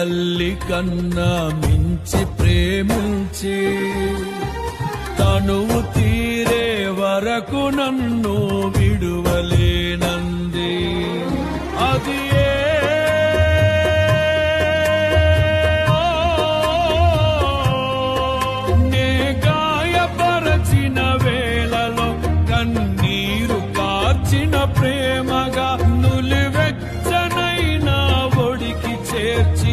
తల్లి కన్నా మించి ప్రేమించి. తనువు తీరే వరకు నన్ను విడువలేనంది. అది గాయపరచిన వేళలో కన్నీరు కార్చిన ప్రేమగా నులివెచ్చనైన ఒడికి చేర్చి